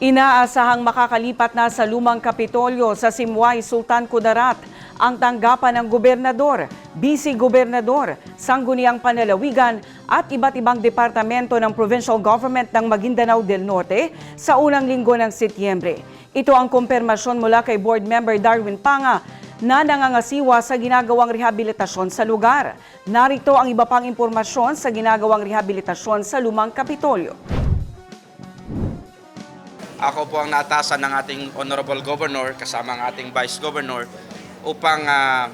Inaasahang makakalipat na sa lumang kapitolyo sa Simway, Sultan Kudarat ang tanggapan ng gobernador, vice-gobernador, sangguniang panalawigan at iba't ibang departamento ng provincial government ng Maguindanao del Norte sa unang linggo ng Setyembre. Ito ang kumpirmasyon mula kay board member Darwin Panga na nangangasiwa sa ginagawang rehabilitasyon sa lugar. Narito ang iba pang impormasyon sa ginagawang rehabilitasyon sa lumang kapitolyo. Ako po ang naatasan ng ating Honorable Governor kasama ang ating Vice Governor upang ah,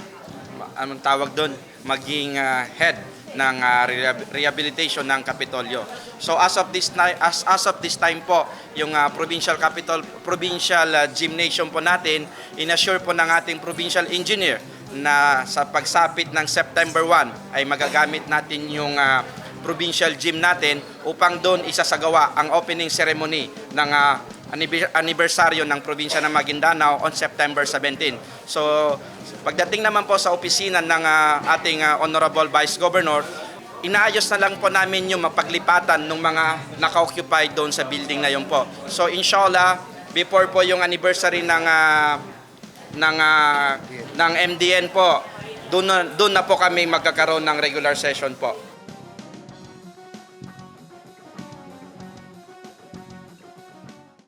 anong tawag doon maging ah, head ng rehab- rehabilitation ng Kapitolyo. So as of this as as of this time po yung ah, provincial capital provincial ah, gymnasium po natin inassure po ng ating provincial engineer na sa pagsapit ng September 1 ay magagamit natin yung ah, provincial gym natin upang doon isasagawa ang opening ceremony ng anibe- anibersaryo ng probinsya ng Maguindanao on September 17. So pagdating naman po sa opisina ng ah, ating ah, Honorable Vice Governor, inaayos na lang po namin yung mapaglipatan ng mga naka-occupy doon sa building na yun po. So inshallah, before po yung anniversary ng ah, ng ah, ng MDN po, doon na, doon na po kami magkakaroon ng regular session po.